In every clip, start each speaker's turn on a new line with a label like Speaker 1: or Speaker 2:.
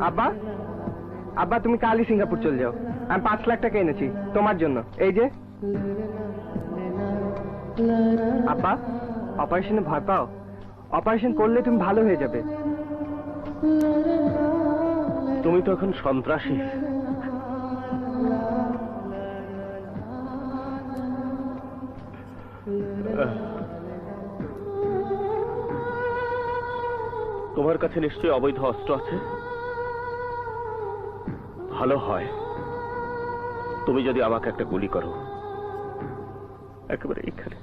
Speaker 1: আব্বা? আব্বা, তুমি কালই সিঙ্গাপুর চলে যাও। আমি পাঁচ লাখ টাকা এনেছি, তোমার জন্য। এই যে। আব্বা, অপারেশনে ভয় পাও? অপারেশন করলে তুমি ভালো হয়ে যাবে।
Speaker 2: তুমি তো এখন সন্ত্রাসী। তোমার কাছে নিশ্চয়ই অবৈধ অস্ত্র আছে? ভালো হয়, তুমি যদি আমাকে একটা গুলি করো, একেবারে এখানে।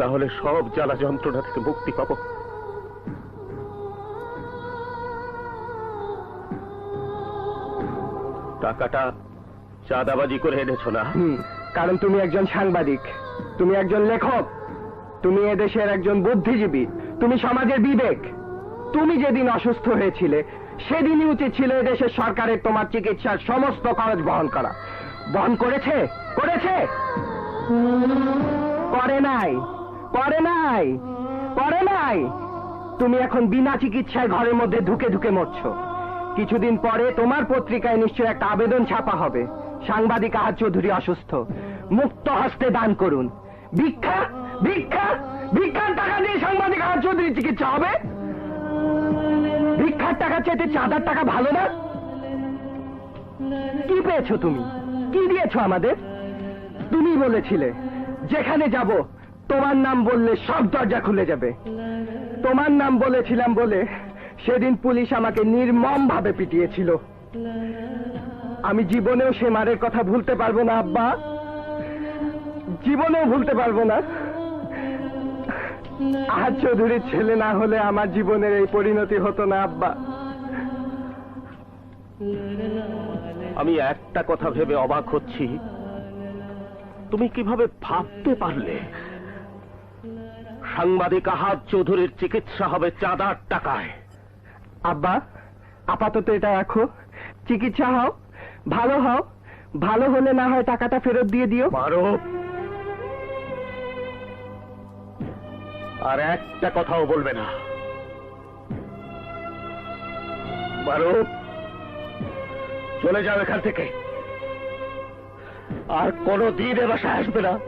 Speaker 2: তাহলে সব জ্বালা যন্ত্রণা থেকে মুক্তি পাবো। টাকাটা চাঁদাবাজি করে এনেছো না?
Speaker 1: কারণ তুমি একজন সাংবাদিক, তুমি একজন লেখক, তুমি এদেশের একজন বুদ্ধিজীবী, তুমি সমাজের বিবেক। তুমি যেদিন অসুস্থ হয়েছিলে, সেদিনই উচিত ছিল এদেশের সরকারের তোমার চিকিৎসার সমস্ত খরচ বহন করা। বহন করেছে? করেছে? করে নাই। করে নাই। করে নাই। তুমি এখন বিনা চিকিৎসায় ঘরের মধ্যে ঢুকে ঢুকে মরছো। কিছুদিন পরে তোমার পত্রিকায় নিশ্চয় একটা আবেদন ছাপা হবে। সাংবাদিক আহার চৌধুরী অসুস্থ। মুক্ত হস্তে দান করুন। ভিক্ষা? ভিক্ষা? ভিক্ষার টাকা দিয়ে সাংবাদিক আহার চৌধুরী চিকিৎসা হবে? ভিক্ষার টাকা চাইতে চাঁদার টাকা ভালো না? কি পেয়েছ তুমি? কি দিয়েছ আমাদের? তুমি বলেছিলে, যেখানে যাব, তোমার নাম বললে সব দরজা খুলে যাবে। তোমার নাম বলেছিলাম বলে সেদিন পুলিশ আমাকে নির্মম ভাবে পিটিয়েছিল। আমি জীবনেও সে মারের কথা ভুলতে পারব না, আব্বা। জীবনেও ভুলতে পারব না। আহাজ চৌধুরীর ছেলে না হলে আমার জীবনের এই পরিণতি হতো না আব্বা।
Speaker 2: আমি একটা কথা ভেবে অবাক হচ্ছি। তুমি কীভাবে ভাবতে পারলে? সাংবাদিক আহাদ চৌধুরীর চিকিৎসা হবে চাঁদার টাকায়।
Speaker 1: আব্বা আপাতত এটা রাখো। চিকিৎসা হও ভালো হও। ভালো হলে না হয় টাকাটা ফেরত দিয়ে দিও।
Speaker 2: পারো আর একটা কথাও বলবে না। পারো চলে যাও এখান থেকে। আর কোনো দিন এ বাসায় আসবে না।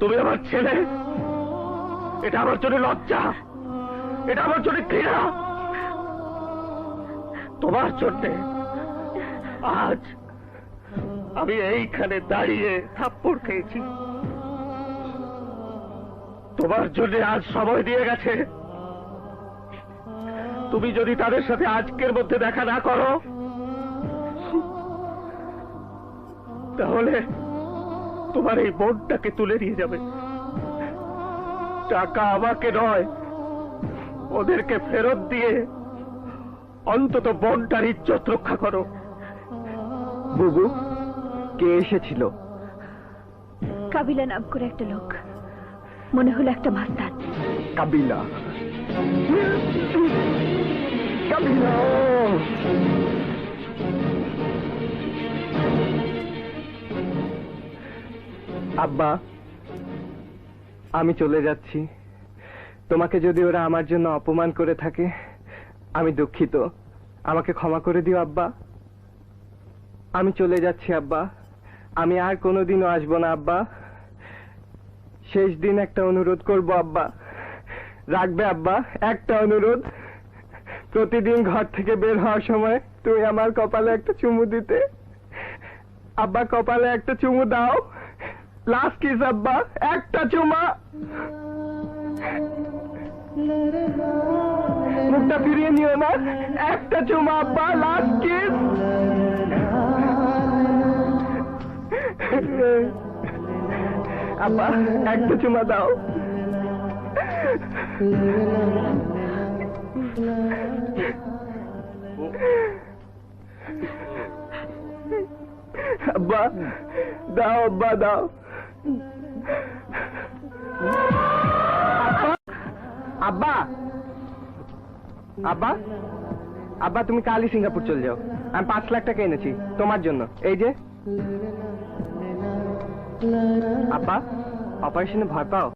Speaker 2: তুমি আমার ছেলে। এটা আমার জন্য লজ্জা। এটা আমার জন্য ঘৃণা। তোমার জন্যে আজ আমি এইখানে দাঁড়িয়ে থাপ্পড় খেয়েছি। তোমার জন্য আজ সময় দিয়ে গেছে। তুমি যদি তাদের সাথে আজকের মধ্যে দেখা না করো তাহলে তোমার এই বোনটাকে তুলে নিয়ে যাবে। টাকা আমাকে নয় ওদেরকে ফেরত দিয়ে অন্তত বোনটার ইজ্জত রক্ষা করো।
Speaker 1: বুবু কে এসেছিল?
Speaker 3: কাবিলা নাম করে একটা লোক। মনে হলো একটা মাস্তান
Speaker 1: কাবিলা। আব্বা, আমি চলে যাচ্ছি। তোমাকে যদি ওরা আমার জন্য অপমান করে থাকে, আমি দুঃখিত। আমাকে ক্ষমা করে দিও, আব্বা। আমি চলে যাচ্ছি, আব্বা। আমি আর কোনোদিনও আসব না, আব্বা। শেষ দিন একটা অনুরোধ করব, আব্বা। রাখবে, আব্বা? একটা অনুরোধ। প্রতিদিন ঘর থেকে বের হওয়ার সময় তুমি আমার কপালে একটা চুমু দিতে। আব্বা, কপালে একটা চুমু দাও। লাস্ট কিস আব্বা। একটা চুমা। মুখটা ফিরিয়ে নিও না। একটা চুমা, আব্বা। লাস্ট কিস আব্বা একটা চুমা দাও। আব্বা দাও আব্বা দাও। আব্বা আব্বা আব্বা, তুমি কালই সিঙ্গাপুর চলে যাও। আমি পাঁচ লাখ টাকা এনেছি, তোমার জন্য। এই যে। আব্বা অপারেশনে ভয় পাও?